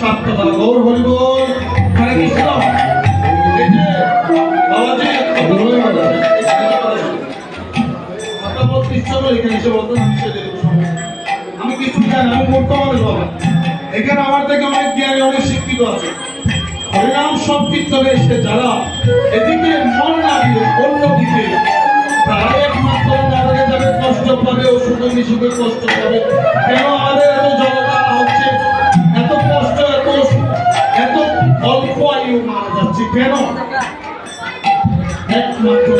সাত্য গৌর হরি বল হরে কৃষ্ণ আমি কিছু জানি আমি মূর্খ মানুষ, বাবা। এখানে আমার থেকে অনেক জ্ঞানী, অনেক শিক্ষিত আছে। হরিনাম সংকীর্তনে এসে যারা এদিকে মন না অন্য দিকে তারা একমাত্র কষ্ট পাবে অসুখে বিসুখে কষ্ট পাবে। কেন? অল্প আয়ু মারা যাচ্ছে কেন একমাত্র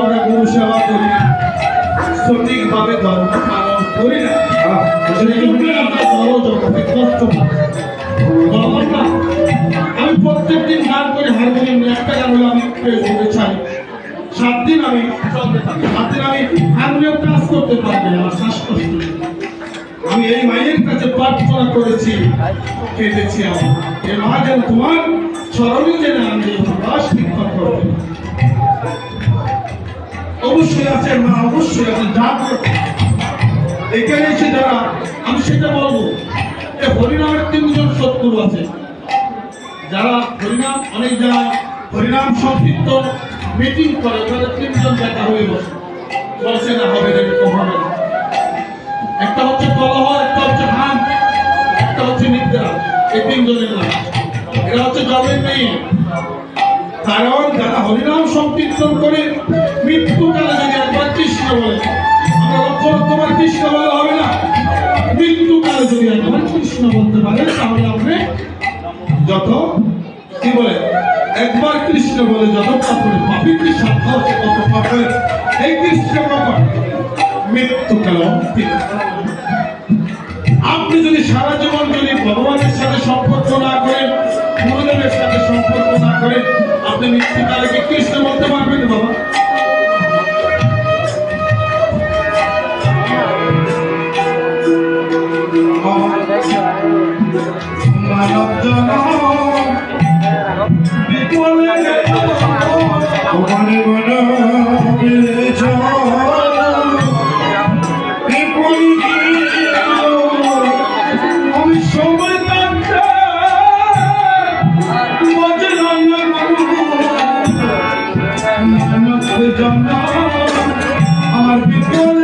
আমরা গুরু করি সঠিকভাবে ধর্ম পালন করি না কষ্ট আমি প্রত্যেক দিন গান করে হারমোনিয়াম একটা গান হলো, আমি ফেসবুকে ছাড়ি সাত দিন আমি সাত দিন আমি হারমোনিয়াম কাজ করতে পারব আমার শ্বাসকষ্ট। আমি এই মায়ের কাছে প্রার্থনা করেছি, কেঁদেছি আমার। এ তোমার স্মরণে যেন আমি প্রকাশ কীর্তন অবশ্যই আছে, মা, অবশ্যই আছে যা এখানে এসে যারা, আমি সেটা বলব এ হরিনামের তিনজন শত্রু আছে। যারা হরিনাম, অনেক যারা হরিনাম সংক্ষিপ্ত মিটিং করে, তাদের তিনজন দেখা হয়ে বসে। বলছে, না, হবে না, এরকম হবে না। একটা হচ্ছে কলহ একটা হচ্ছে হাম একটা হচ্ছে নিদ্রা। এই তিনজনের নাম। এরা হচ্ছে জবের মেয়ে। কারণ যারা হরিনাম সংকীর্তন করে মৃত্যুকালে যদি একবার কৃষ্ণ বলে, আমরা লক্ষ লক্ষবার কৃষ্ণ বলা হবে না। মৃত্যুকালে যদি একবার কৃষ্ণ বলতে পারে, তাহলে আপনি যত, কি বলে, একবার কৃষ্ণ বলে যত পাপড়ে পাপি কি সাধ্য হচ্ছে কত পাপড়ে এই কৃষ্ণ কখন মৃত্যুকালে কাল আপনি যদি সারা জীবন যদি ভগবানের সাথে সম্পর্ক না করেন, গুরুদেবের সাথে সম্পর্ক না করেন, আপনি মৃত্যুকালে কৃষ্ণ বলতে পারবেন বাবা? আমার বিপলে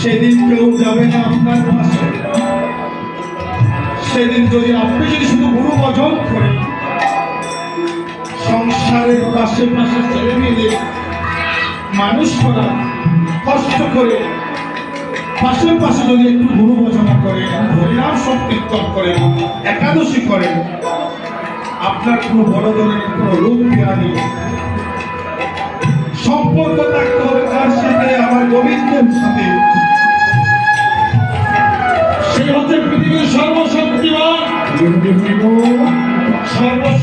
সেদিন কেউ যাবে না আপনার পাশে। সেদিন যদি আপনি যদি শুধু গুরু ভজন করেন, সংসারের পাশে পাশে ছেলে মেয়েদের মানুষ করা, কষ্ট করে পাশে পাশে যদি একটু গুরু ভজনা করেন, হরিনাম সংকীর্তন করেন, একাদশী করেন, আপনার কোনো বড় ধরনের কোনো দেওয়া নেই। সম্পর্ক থাকতে হবে কার সাথে, আমার গোবিন্দের সাথে।